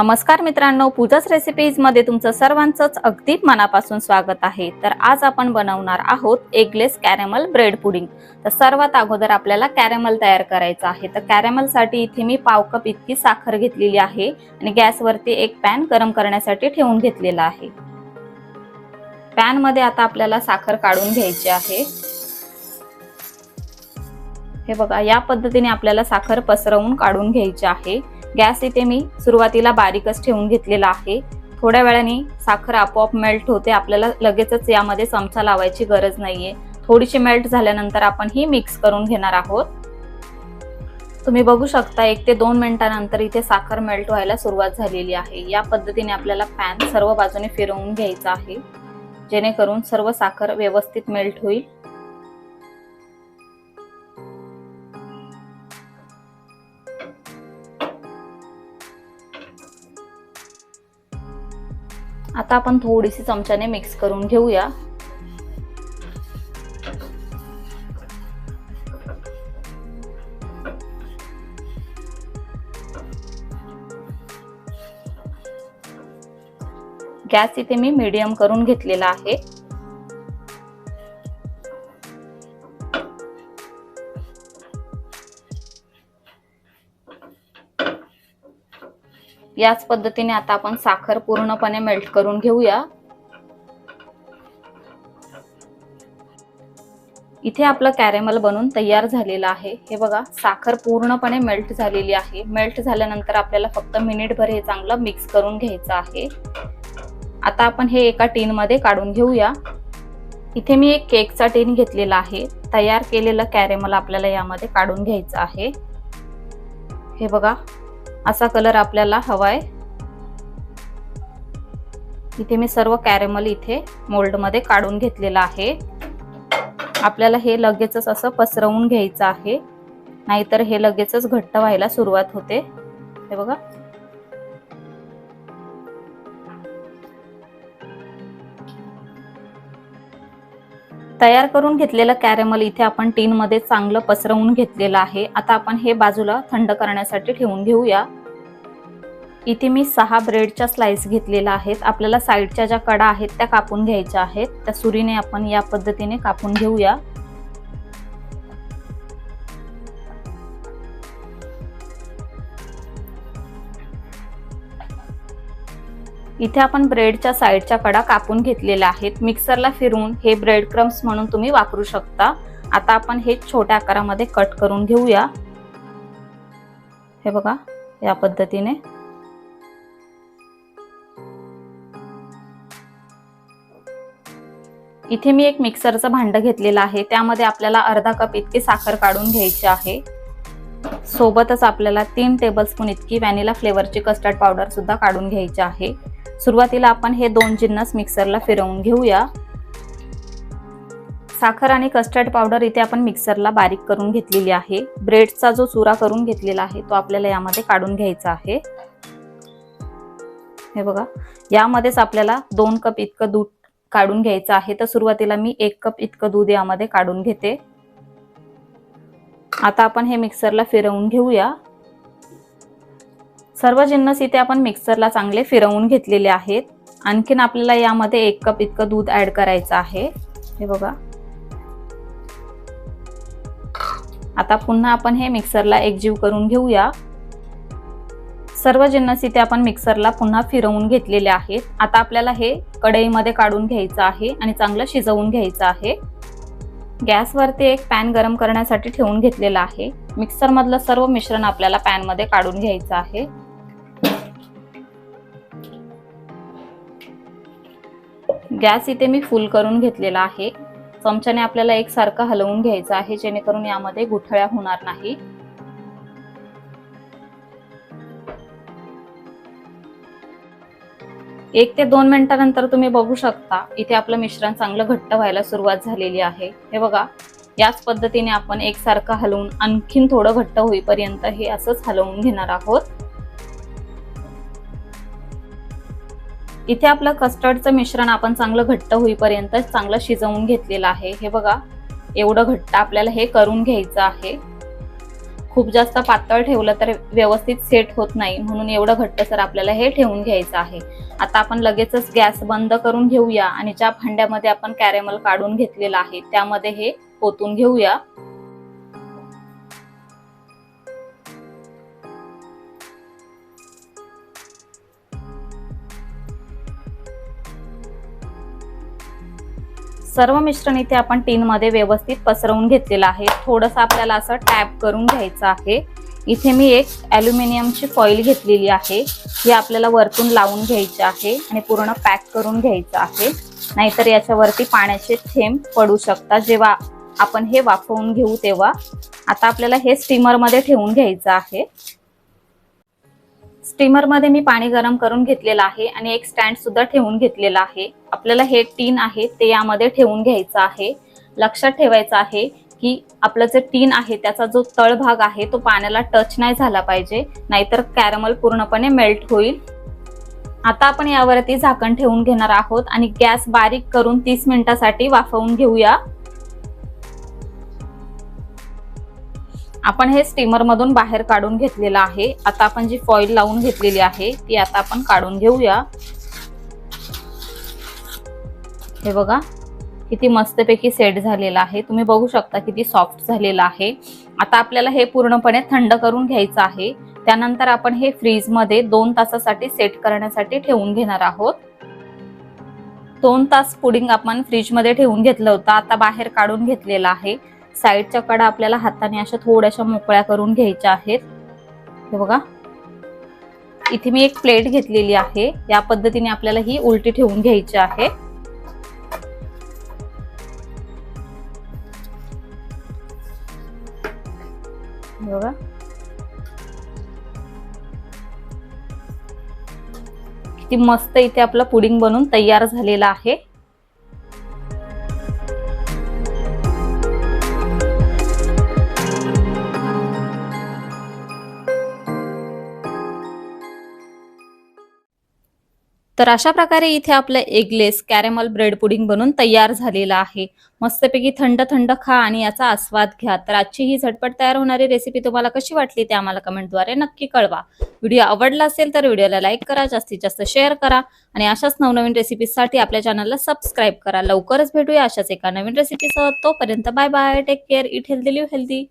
नमस्कार मित्रांनो पूजाच रेसिपीजमध्ये तुमचं सर्वांचंच अगदी मनापासून स्वागत आहे. तर आज आपण बनवणार आहोत एगलेस कॅरेमल ब्रेड पुडिंग तर सर्वात अगोदर आपल्याला कॅरेमल तयार करायचं आहे. तर कॅरेमलसाठी इथे मी पाव कप इतकी साखर घेतलेली आहे आणि गॅसवरती एक पॅन गरम करण्यासाठी ठेवून घेतलेला आहे. पॅनमध्ये आता आपल्याला साखर काढून घ्यायची आहे. हे बघा या पद्धतीने आपल्याला साखर पसरवून काढून घ्यायची आहे. गॅस इथे मी सुरुवातीला बारीकच ठेवून घेतलेला आहे. थोड्या वेळाने साखर आपोआप मेल्ट होते. आपल्याला लगेचच यामध्ये चमचा लावायची गरज नाहीये. थोडीशी मेल्ट झाल्यानंतर आपण ही मिक्स करून घेणार आहोत. तुम्ही बघू शकता एक ते दोन मिनिटानंतर इथे साखर मेल्ट व्हायला सुरुवात झालेली आहे. या पद्धतीने आपल्याला पॅन सर्व बाजूने फिरवून घ्यायचा आहे. जेणेकरून सर्व साखर व्यवस्थित मेल्ट होईल. आता आपण थोडीशी चमच्याने मिक्स करून घेऊया. गॅस इथे मी मीडियम करून घेतलेला आहे. याच पद्धतीने आता आपण साखर पूर्णपणे मेल्ट करून घेऊया. इथे आपलं कॅरेमल बनून तयार झालेलं आहे. हे बघा साखर पूर्णपणे मेल्ट झालेली आहे. मेल्ट झाल्यानंतर आपल्याला फक्त मिनिटभर हे चांगलं मिक्स करून घ्यायचं आहे. आता आपण हे एका टीनमध्ये काढून घेऊया. इथे मी एक केकचा टीन घेतलेला आहे. तयार केलेलं कॅरेमल आपल्याला यामध्ये काढून घ्यायचं आहे. हे बघा असा कलर आपल्याला हवाय. इथे मी सर्व कॅरेमल इथे मोल्डमध्ये काढून घेतलेलं आहे. आपल्याला हे लगेचच असं पसरवून घ्यायचं आहे. नाहीतर हे लगेचच घट्ट व्हायला सुरुवात होते. हे बघा. तयार करून घेतलेलं कॅरेमल इथे आपण टीनमध्ये चांगलं पसरवून घेतलेलं आहे. आता आपण हे बाजूला थंड करण्यासाठी ठेवून घेऊया. इथे मी सहा ब्रेडच्या स्लाइस घेतलेल्या आहेत. आपल्याला साईडच्या ज्या कडा आहेत त्या कापून घ्यायच्या आहेत. त्या सुरीने आपण या पद्धतीने कापून घेऊया. इथे आपण ब्रेडच्या साईडच्या कडा कापून घेतलेल्या आहेत. मिक्सरला फिरवून हे ब्रेड क्रम्स म्हणून तुम्ही वापरू शकता. आता आपण हे छोट्या आकारामध्ये कट करून घेऊया. हे बघा या पद्धतीने. इथे मी एक मिक्सरचं भांड घेतलेलं आहे. त्यामध्ये आपल्याला अर्धा कप इतकी साखर काढून घ्यायची आहे. सोबतच आपल्याला तीन टेबलस्पून इतकी व्हॅनिला फ्लेवरची कस्टर्ड पावडर सुद्धा काढून घ्यायची आहे. सुरुवातीला आपण हे दोन जिन्नस मिक्सरला फिरवून घेऊया. साखर आणि कस्टर्ड पावडर इथे आपण मिक्सरला बारीक करून घेतलेली आहे. ब्रेडचा जो चुरा करून घेतलेला आहे तो आपल्याला यामध्ये काढून घ्यायचा आहे. हे बघा यामध्येच आपल्याला दोन कप इतकं दूध काढून घ्यायचं आहे. तर सुरुवातीला मी एक कप इतकं दूध यामध्ये काढून घेते. आता आपण हे मिक्सरला फिरवून घेऊया. सर्व जिन्नस इथे आपण मिक्सरला चांगले फिरवून घेतलेले आहेत. आणखीन आपल्याला यामध्ये एक कप इतकं दूध ऍड करायचं आहे. हे बघा. आता पुन्हा आपण हे मिक्सरला एकजीव करून घेऊया. सर्व जिन्नस इथे आपण मिक्सरला पुन्हा फिरवून घेतलेले आहेत. आता आपल्याला हे कढईमध्ये काढून घ्यायचं आहे आणि चांगलं शिजवून घ्यायचं आहे. गॅसवरती एक पॅन गरम करण्यासाठी ठेवून घेतलेला आहे. मिक्सर मधलं सर्व मिश्रण आपल्याला पॅनमध्ये काढून घ्यायचं आहे. गॅस इथे मी फुल करून घेतलेला आहे. चमच्याने आपल्याला एकसारखं हलवून घ्यायचं आहे जेणेकरून यामध्ये गुठळ्या होणार नाही. एक ते दोन मिनिटानंतर तुम्ही बघू शकता इथे आपलं मिश्रण चांगलं घट्ट व्हायला सुरुवात झालेली आहे. हे बघा याच पद्धतीने आपण एकसारखं हलवून आणखीन थोडं घट्ट होईपर्यंत हे असंच हलवून घेणार आहोत. इथे आपलं कस्टर्डचं मिश्रण आपण चांगलं घट्ट होईपर्यंत चांगलं शिजवून घेतलेलं आहे. हे बघा एवढं घट्ट आपल्याला हे करून घ्यायचं आहे. खूप जास्त पातळ ठेवलं तर व्यवस्थित सेट होत नाही म्हणून एवढं घट्टसर आपल्याला हे ठेवून घ्यायचं आहे. आता आपण लगेचच गॅस बंद करून घेऊया आणि ज्या भांड्यामध्ये आपण कॅरेमल काढून घेतलेलं आहे त्यामध्ये हे ओतून घेऊया. सर्व मिश्रण इथे आपण टीनमध्ये व्यवस्थित पसरवून घेतलेलं आहे. थोडंसं आपल्याला असं टॅप करून घ्यायचं आहे. इथे मी एक ॲल्युमिनियमची फॉईल घेतलेली आहे. ही आपल्याला वरतून लावून घ्यायची आहे आणि पूर्ण पॅक करून घ्यायचं आहे. नाहीतर याच्यावरती पाण्याचे थेंब पडू शकतात. जेव्हा आपण हे वाफवून घेऊ तेव्हा. आता आपल्याला हे स्टीमरमध्ये ठेवून घ्यायचं आहे. स्टीमरमध्ये मी पाणी गरम करून घेतलेलं आहे आणि एक स्टँड सुद्धा ठेवून घेतलेला आहे. आपल्याला हे टीन आहे ते यामध्ये ठेवून घ्यायचं आहे. लक्षात ठेवायचं आहे की आपलं जे टीन आहे त्याचा जो तळ भाग आहे तो पाण्याला टच नाही झाला पाहिजे नाहीतर कॅरमल पूर्णपणे मेल्ट होईल. आता आपण यावरती झाकण ठेवून घेणार आहोत आणि गॅस बारीक करून तीस मिनिटासाठी वाफवून घेऊया. आपण हे स्टीमर मधून बाहेर काढून घेतलेलं आहे. आता आपण जी फॉईल लावून घेतलेली आहे ती आता आपण काढून घेऊया. हे बघा किती मस्तपैकी सेट झालेला आहे. तुम्ही बघू शकता किती सॉफ्ट झालेलं आहे. आता आपल्याला हे पूर्णपणे थंड करून घ्यायचं आहे. त्यानंतर आपण हे फ्रीजमध्ये दोन तासासाठी सेट करण्यासाठी ठेवून घेणार आहोत. दोन तास पुडिंग आपण फ्रीजमध्ये ठेवून घेतलं होतं. आता बाहेर काढून घेतलेलं आहे. साईडच्या कडा आपल्याला हाताने अशा थोड्याशा मोकळ्या करून घ्यायच्या आहेत. हे बघा. इथे मी एक प्लेट घेतलेली आहे. या पद्धतीने आपल्याला ही उलटी ठेवून घ्यायची आहे. बघा. किती मस्त इथे आपलं पुडिंग बनून तयार झालेलं आहे. तर अशा प्रकारे इथे आपलं एगलेस कॅरेमल ब्रेड पुडिंग बनून तयार झालेलं आहे. मस्तपैकी थंड थंड खा आणि याचा आस्वाद घ्या. तर आजची ही झटपट तयार होणारी रेसिपी तुम्हाला कशी वाटली ते आम्हाला कमेंटद्वारे नक्की कळवा. व्हिडिओ आवडला असेल तर व्हिडिओला लाईक करा जास्तीत जास्त शेअर करा आणि अशाच नवनवीन रेसिपीसाठी आपल्या चॅनलला सबस्क्राईब करा. लवकरच भेटूया अशाच एका नवीन रेसिपीसह तोपर्यंत bye bye take care eat healthy live healthy